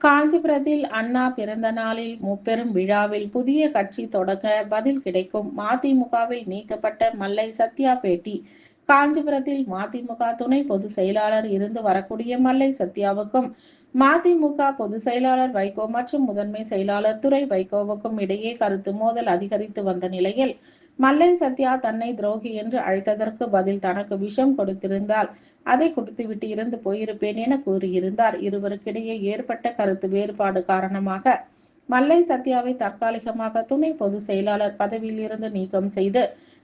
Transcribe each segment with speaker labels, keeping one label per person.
Speaker 1: காஞ்சிபுரத்தில் அண்ணா பிறந்த நாளில் முப்பெரும் விழாவில் புதிய கட்சி தொடங்க பதில் கிடைக்கும். மதிமுகவில் நீக்கப்பட்ட மல்லை சத்யா பேட்டி காஞ்சிபுரத்தில் மதிமுக துணை பொதுச் செயலாளர் இருந்து வரக்கூடிய மல்லை சத்யாவுக்கும் மதிமுக பொதுச் செயலாளர் வைகோ மற்றும் முதன்மை செயலாளர் துறை வைகோவுக்கும் இடையே கருத்து மோதல் அதிகரித்து வந்த நிலையில் மல்லை சத்யா தன்னை துரோகி என்று அழைத்ததற்கு பதில் தனக்கு விஷம் கொடுத்திருந்தால் அதை கொடுத்துவிட்டு இருந்து போயிருப்பேன் என கூறியிருந்தார். இருவருக்கிடையே ஏற்பட்ட கருத்து வேறுபாடு காரணமாக மல்லை சத்யாவை தற்காலிகமாக துணை பொதுச் செயலாளர் பதவியில் இருந்து நீக்கம் செய்து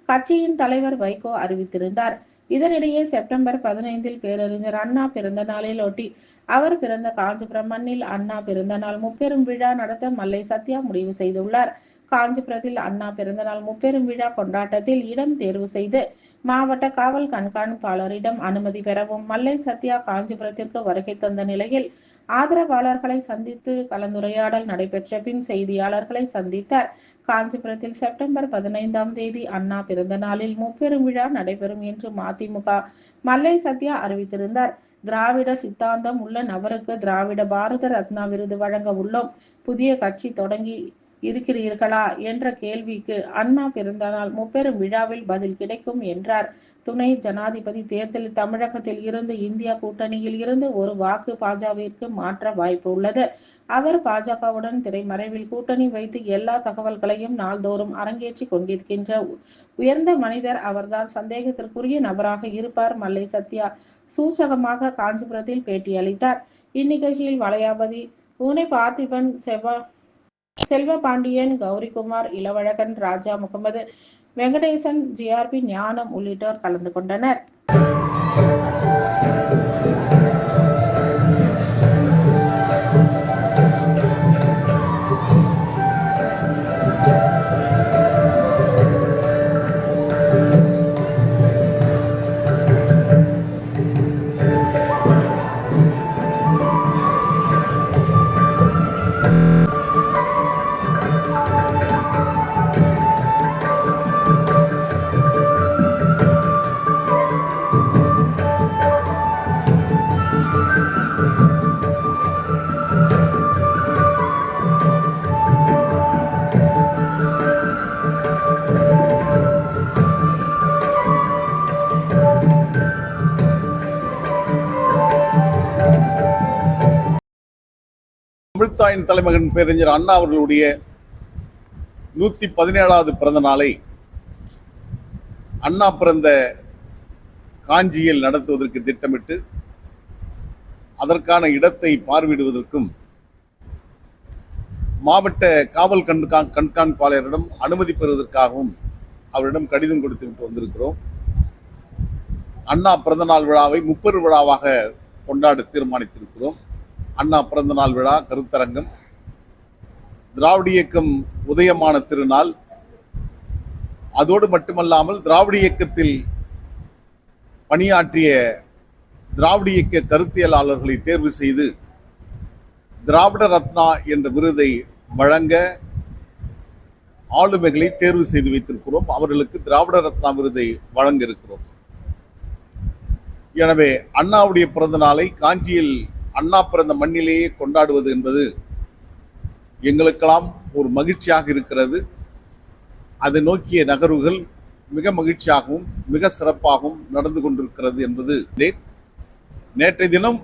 Speaker 1: கட்சியின் தலைவர் வைகோ அறிவித்திருந்தார். இதனிடையே செப்டம்பர் பதினைந்தில் பேரறிஞர் அண்ணா பிறந்த நாளில் ஒட்டி அவர் பிறந்த காஞ்சிபுரம் மண்ணில் அண்ணா பிறந்த நாள் முப்பெரும் விழா நடத்த மல்லை சத்யா முடிவு செய்துள்ளார். காஞ்சிபுரத்தில் அண்ணா பிறந்தநாள் முப்பெரும் விழா கொண்டாட்டத்தில் இடம் தேர்வு செய்து மாவட்ட காவல் கண்காணிப்பாளரிடம் அனுமதி பெறவும் மல்லை சத்யா காஞ்சிபுரத்திற்கு வருகை தந்த நிலையில் ஆதரவாளர்களை சந்தித்து கலந்துரையாடல் நடைபெற்ற பின் செய்தியாளர்களை சந்தித்தார். காஞ்சிபுரத்தில் செப்டம்பர் பதினைந்தாம் தேதி அண்ணா பிறந்த நாளில் முப்பெரும் விழா நடைபெறும் என்று மதிமுக மல்லை சத்யா அறிவித்திருந்தார். திராவிட சித்தாந்தம் உள்ள நபருக்கு திராவிட பாரத ரத்னா விருது வழங்க உள்ளோம். புதிய கட்சி தொடங்கி இருக்கிறீர்களா என்ற கேள்விக்கு அண்ணா பிறந்தநாள் முப்பெரும் விழாவில் பதில் கிடைக்கும் என்றார். துணை ஜனாதிபதி தேர்தலில் தமிழகத்தில் இருந்து இந்தியா கூட்டணியில் இருந்து ஒரு வாக்கு பாஜகவிற்கு மாற்ற வாய்ப்பு உள்ளது. அவர் பாஜகவுடன் திரைமறைவில் கூட்டணி வைத்து எல்லா தகவல்களையும் நாள்தோறும் அரங்கேற்றி கொண்டிருக்கின்ற உயர்ந்த மனிதர் அவர்தான். சந்தேகத்திற்குரிய நபராக இருப்பார் மல்லை சத்யா. சூசகமாக காஞ்சிபுரத்தில் பேட்டியளித்தார். இந்நிகழ்ச்சியில் வளையாபதி பூனை பார்த்திபன் செவ்வா செல்வ பாண்டியன் கௌரிகுமார் இளவழகன் ராஜா முகமது வெங்கடேசன் ஜிஆர்பி ஞானம் உள்ளிட்டோர் கலந்து கொண்டனர்.
Speaker 2: விவசாயின் தலைமகன் பேரறிஞர் அண்ணா அவர்களுடைய நூத்தி பதினேழாவது பிறந்த நாளை அண்ணா பிறந்த காஞ்சியில் நடத்துவதற்கு திட்டமிட்டு அதற்கான இடத்தை பார்வையிடுவதற்கும் மாவட்ட காவல் கண்கா கண்காணிப்பாளரிடம் அனுமதி பெறுவதற்காகவும் அவரிடம் கடிதம் கொடுத்து விட்டு வந்திருக்கிறோம். அண்ணா பிறந்தநாள் விழாவை முப்பெரு விழாவாக கொண்டாட தீர்மானித்திருக்கிறோம். அண்ணா பிறந்தநாள் விழா கருத்தரங்கம். திராவிட இயக்கம் உதயமான திருநாள். அதோடு மட்டுமல்லாமல் திராவிட இயக்கத்தில் பணியாற்றிய திராவிட இயக்க கருத்தியலாளர்களை தேர்வு செய்து திராவிட ரத்னா என்ற விருதை வழங்க ஆளுமைகளை தேர்வு செய்து வைத்திருக்கிறோம். அவர்களுக்கு திராவிட ரத்னா விருதை வழங்க இருக்கிறோம். எனவே அண்ணாவுடைய பிறந்த நாளை காஞ்சியில் அண்ணா பிறந்த மண்ணிலேயே கொண்டாடுவது என்பது எங்களுக்கெல்லாம் ஒரு மகிழ்ச்சியாக இருக்கிறது. அதை நோக்கிய நகர்வுகள் மிக மகிழ்ச்சியாகவும் மிக சிறப்பாகவும் நடந்து கொண்டிருக்கிறது என்பது நேற்றைய தினம்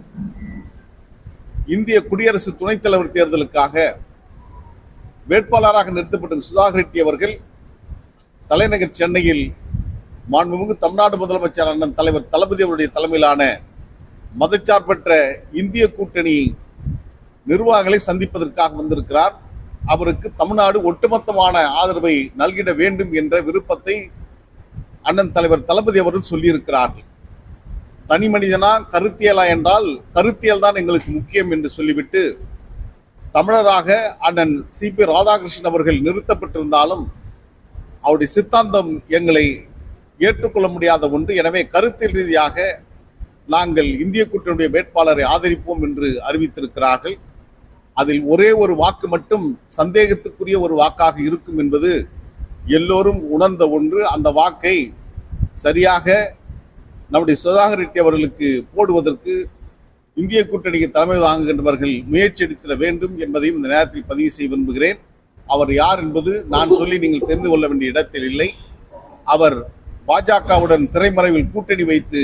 Speaker 2: இந்திய குடியரசு துணைத் தலைவர் தேர்தலுக்காக வேட்பாளராக நிறுத்தப்பட்ட சுதாகர் ரெட்டி அவர்கள் தலைநகர் சென்னையில் மாண்புமிகு தமிழ்நாடு முதலமைச்சர் அண்ணன் தலைவர் தளபதி அவருடைய தலைமையிலான மதச்சார்பற்ற இந்திய கூட்டணி நிர்வாகங்களை சந்திப்பதற்காக வந்திருக்கிறார். அவருக்கு தமிழ்நாடு ஒட்டுமொத்தமான ஆதரவை நல்கிட வேண்டும் என்ற விருப்பத்தை அண்ணன் தலைவர் தளபதி அவர்கள் சொல்லியிருக்கிறார்கள். தனி மனிதனா கருத்தியலா என்றால் கருத்தியல் தான் எங்களுக்கு முக்கியம் என்று சொல்லிவிட்டு தமிழராக அண்ணன் சி. பி. ராதாகிருஷ்ணன் அவர்கள் நிறுத்தப்பட்டிருந்தாலும் அவருடைய சித்தாந்தம் எங்களை ஏற்றுக்கொள்ள முடியாத ஒன்று. எனவே கருத்தியல் ரீதியாக நாங்கள் இந்திய கூட்டணியுடைய வேட்பாளரை ஆதரிப்போம் என்று அறிவித்திருக்கிறார்கள். அதில் ஒரே ஒரு வாக்கு மட்டும் சந்தேகத்துக்குரிய ஒரு வாக்காக இருக்கும் என்பது எல்லோரும் உணர்ந்த ஒன்று. அந்த வாக்கை சரியாக நம்முடைய சுதாகர் ரெட்டி அவர்களுக்கு போடுவதற்கு இந்திய கூட்டணிக்கு தலைமை தாங்குகின்றவர்கள் முயற்சி எடுத்திட வேண்டும் என்பதையும் இந்த நேரத்தில் பதிவு செய்ய விரும்புகிறேன். அவர் யார் என்பது நான் சொல்லி நீங்கள் தெரிந்து கொள்ள வேண்டிய இடத்தில் இல்லை. அவர் பாஜகவுடன் திரைமறைவில் கூட்டணி வைத்து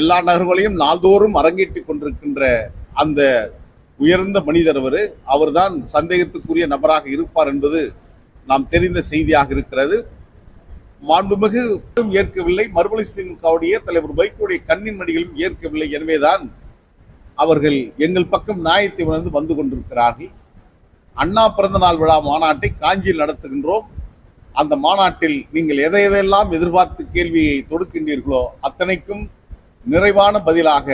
Speaker 2: எல்லா நகர்களையும் நாள்தோறும் அரங்கேற்றிக் கொண்டிருக்கின்ற அந்த உயர்ந்த மனிதர் அவர். அவர்தான் சந்தேகத்துக்குரிய நபராக இருப்பார் என்பது நாம் தெரிந்த செய்தியாக இருக்கிறது. மாண்புமிகு ஏற்கவில்லை. மறுமலர்ச்சி திமுகவுடைய தலைவர் வைகோடைய கண்ணின் மணிகளும் ஏற்கவில்லை எனவேதான் அவர்கள் எங்கள் பக்கம் நியாயத்தை உணர்ந்து வந்து கொண்டிருக்கிறார்கள். அண்ணா பிறந்தநாள் விழா மாநாட்டை காஞ்சியில் நடத்துகின்றோம். அந்த மாநாட்டில் நீங்கள் எதை எதையெல்லாம் எதிர்பார்த்து கேள்வியை தொடுக்கின்றீர்களோ அத்தனைக்கும் நிறைவான பதிலாக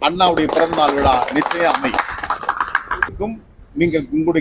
Speaker 2: அண்ணாவுடைய பிறந்த நாள் விழா நிச்சயம் அமைக்கும் நீங்கள் உங்களுடைய